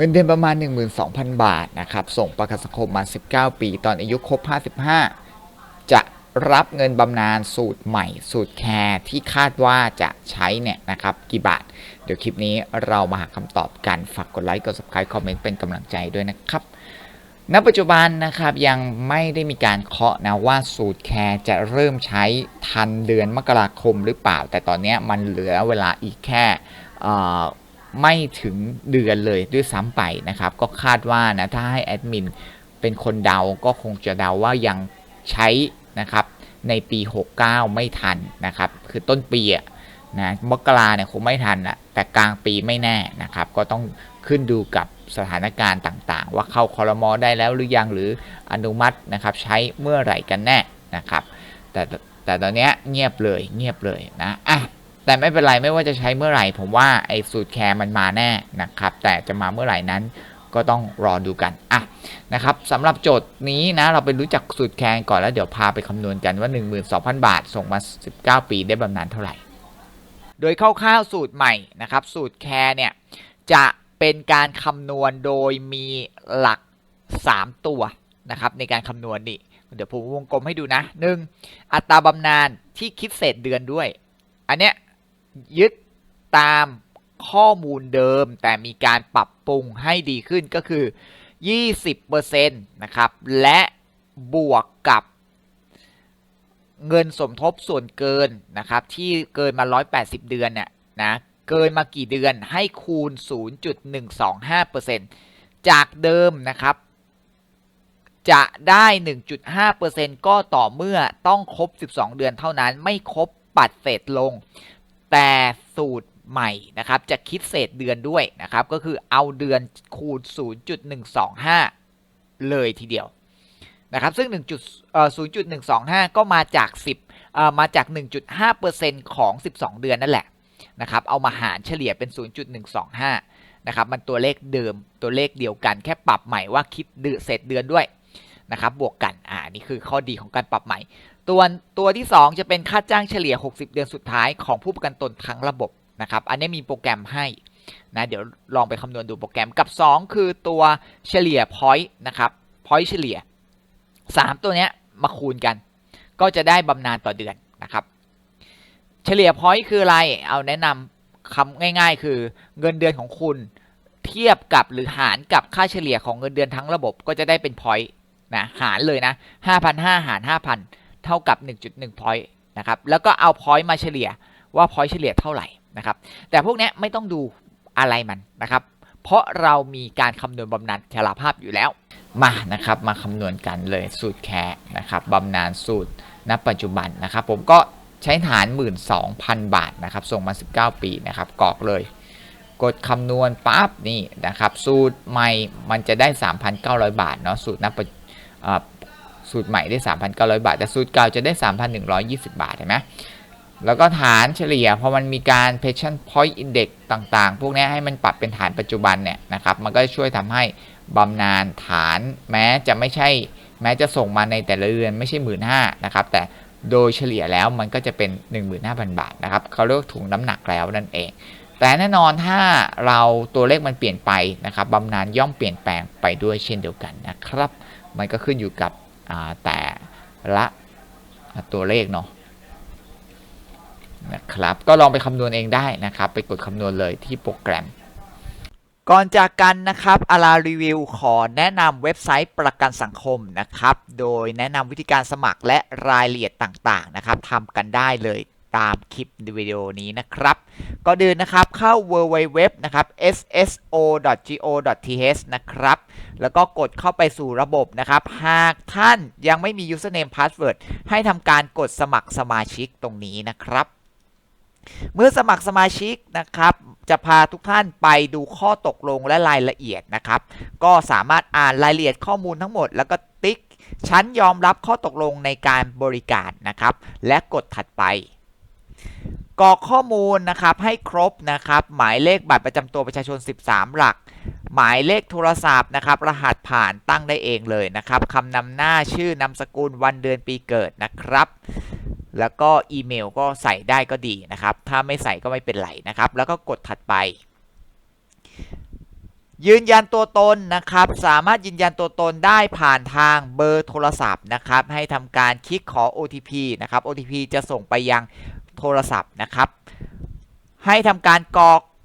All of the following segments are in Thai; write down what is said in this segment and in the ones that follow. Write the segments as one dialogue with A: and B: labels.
A: เงินเดือนประมาณ 12,000 บาทนะครับ ส่งประกันสังคมมา 19 ปี ตอนอายุครบ 55 จะรับเงินบำนาญสูตรใหม่ สูตรแคร์ที่คาดว่าจะใช้เนี่ยนะครับ กี่บาท เดี๋ยวคลิปนี้เรามาหาคำตอบกัน ฝากกดไลค์ กด subscribe คอมเมนต์เป็นกำลังใจด้วยนะครับณปัจจุบันนะครับยังไม่ได้มีการเคาะนะว่าสูตรแคร์จะเริ่มใช้ทันเดือนมกราคมหรือเปล่า แต่ตอนนี้มันเหลือเวลาอีกแค่ ไม่ถึงเดือนเลยด้วยซ้ำไปนะครับ ก็คาดว่านะถ้าให้แอดมินเป็นคนเดาก็คงจะเดาว่ายังใช้นะครับในปี 69 ไม่ทันนะครับ คือต้นปีอะนะมกราเนี่ยคงไม่ทันอะแต่กลางปีไม่แน่นะครับ ก็ต้องขึ้นดูกับสถานการณ์ต่างๆ ว่าเข้าคอรมอได้แล้วหรือยังหรืออนุมัตินะครับ ใช้เมื่อไหร่กันแน่นะครับ แต่แต่ตอนเนี้ยเงียบเลยเงียบเลยนะอะ แต่ไม่เป็นไรไม่ว่าจะใช้เมื่อไหร่ ผมว่าไอ้สูตรแคร์มันมาแน่นะครับ แต่จะมาเมื่อไหร่นั้นก็ต้องรอดูกันอะนะครับสำหรับโจทย์นี้นะเราไปรู้จักสูตรแคร์ก่อนแล้วเดี๋ยวพาไปคำนวณกันว่า 12,000 บาท ส่งมา 19 ปีได้บำนาญเท่าไหร่ โดยคร่าวๆสูตรใหม่นะครับ สูตรแคร์เนี่ยจะเป็นการคำนวณโดยมีหลัก 3 ตัวนะครับในการคำนวณนี่เดี๋ยวผมวงกลมให้ดูนะ 1. อัตราบำนาญที่คิดเศษเดือนด้วย อันเนี้ย ยึดตามข้อมูลเดิม แต่มีการปรับปรุงให้ดีขึ้นก็คือ 20%นะครับ และบวกกับเงินสมทบส่วนเกินนะครับ ที่เกินมา 180 เดือนเนี่ยนะเกินมากี่เดือนให้คูณ 0.125%จากเดิมนะครับ จะได้ 1.5%ก็ต่อเมื่อต้องครบ 12 เดือนเท่านั้นไม่ครบปัดเศษลง แต่สูตรใหม่นะครับจะคิดเศษเดือนด้วยนะครับ ก็คือเอาเดือนคูณ 0.125 เลยทีเดียวนะครับซึ่ง1.0.125 ก็มาจาก 10 มาจาก 1.5%ของ 12 เดือนนั่นแหละนะครับเอามาหารเฉลี่ยเป็น 0.125 นะครับมันตัวเลขเดิมตัวเลขเดียวกัน แค่ปรับใหม่ว่าคิดเดือเศษเดือนด้วยนะครับบวกกันอ่านี่คือข้อดีของการปรับใหม่ ตัวตัวที่ 2 จะเป็นค่าจ้างเฉลี่ย 60 เดือนสุดท้ายของผู้ประกันตนทั้งระบบนะครับอันนี้มีโปรแกรมให้นะเดี๋ยวลองไปคำนวณดูโปรแกรมกับ 2 คือตัวเฉลี่ย point นะครับ point เฉลี่ย 3 ตัวเนี้ยมาคูณกัน ก็จะได้บำนาญต่อเดือนนะครับ เฉลี่ย point คืออะไร เอาแนะนำคำง่าย ๆ คือเงินเดือนของคุณเทียบกับหรือหารกับค่าเฉลี่ยของเงินเดือนทั้งระบบก็จะได้เป็น point นะหารเลยนะ5,500หาร5,000 เท่ากับ 1.1 point นะครับ แล้วก็เอา point มาเฉลี่ยว่า point เฉลี่ยเท่าไหร่นะครับ แต่พวกนี้ไม่ต้องดูอะไรมันนะครับ เพราะเรามีการคำนวณบำนาญชราภาพอยู่แล้ว มานะครับ มาคำนวณกันเลยสูตรแคร์นะครับบำนาญสูตรณปัจจุบันนะครับ ผมก็ใช้ฐาน 12,000 บาทนะครับ ส่งมา 19 ปีนะครับกรอกเลย กดคำนวณปั๊บนี่นะครับ สูตรใหม่มันจะได้ 3,900 บาทเนาะสูตรณปัจ สูตรใหม่ได้ 3,900 บาท แต่สูตรเก่าจะได้ 3,120 บาทเห็นไหมแล้วก็ฐานเฉลี่ยพอมันมีการ pension point index ต่างๆ พวกนี้ให้มันปรับเป็นฐานปัจจุบันเนี่ยนะครับ มันก็ช่วยทำให้บำนาญฐานแม้จะไม่ใช่ แม้จะส่งมาในแต่ละเดือนไม่ใช่ 1 5ื่นนะครับ แต่โดยเฉลี่ยแล้วมันก็จะเป็น 15,000 บาทนะครับเขาเรียกถุงน้ำหนักแล้วนั่นเอง แต่แน่นอนถ้าเราตัวเลขมันเปลี่ยนไปนะครับบำนาญย่อมเปลี่ยนแปลงไปด้วยเช่นเดียวกันนะครับ มันก็ขึ้นอยู่กับ แต่ละตัวเลขเนาะนะครับก็ลองไปคำนวณเองได้นะครับ ไปกดคำนวณเลยที่โปรแกรม ก่อนจากกันนะครับอารารีวิวขอแนะนำเว็บไซต์ประกันสังคมนะครับ โดยแนะนำวิธีการสมัครและรายละเอียดต่างๆนะครับทำกันได้เลยตามคลิปวิดีโอนี้นะครับก็เดินนะครับเข้า www นะครับ sso.go.th นะครับ แล้วก็กดเข้าไปสู่ระบบนะครับ หากท่านยังไม่มี username password ให้ทำการกดสมัครสมาชิกตรงนี้นะครับ เมื่อสมัครสมาชิกนะครับ จะพาทุกท่านไปดูข้อตกลงและรายละเอียดนะครับ ก็สามารถอ่านรายละเอียดข้อมูลทั้งหมด แล้วก็ติ๊กฉันยอมรับข้อตกลงในการบริการนะครับ และกดถัดไปกรอกข้อมูลนะครับให้ครบนะครับ หมายเลขบัตรประจำตัวประชาชน 13 หลัก หมายเลขโทรศัพท์นะครับ รหัสผ่านตั้งได้เองเลยนะครับคำนำหน้าชื่อนามสกุลวันเดือนปีเกิดนะครับ แล้วก็อีเมลก็ใส่ได้ก็ดีนะครับ ถ้าไม่ใส่ก็ไม่เป็นไรนะครับ แล้วก็กดถัดไปยืนยันตัวตนนะครับ สามารถยืนยันตัวตนได้ผ่านทางเบอร์โทรศัพท์นะครับ ให้ทำการคลิกขอ OTP นะครับ OTP จะส่งไปยังโทรศัพท์นะครับ ให้ทำการกรอก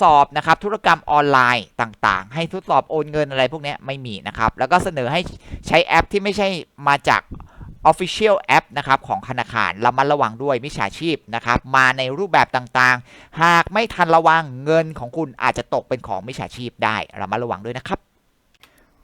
A: สอบนะครับธุรกรรมออนไลน์ต่างๆ ให้ทดสอบโอนเงินอะไรพวกนี้ไม่มีนะครับ แล้วก็เสนอให้ใช้แอปที่ไม่ใช่มาจาก Official App นะครับของธนาคารระมัดระวังด้วยมิจฉาชีพนะครับมาในรูปแบบต่างๆ หากไม่ทันระวังเงินของคุณอาจจะตกเป็นของมิจฉาชีพได้ระมัดระวังด้วยนะครับ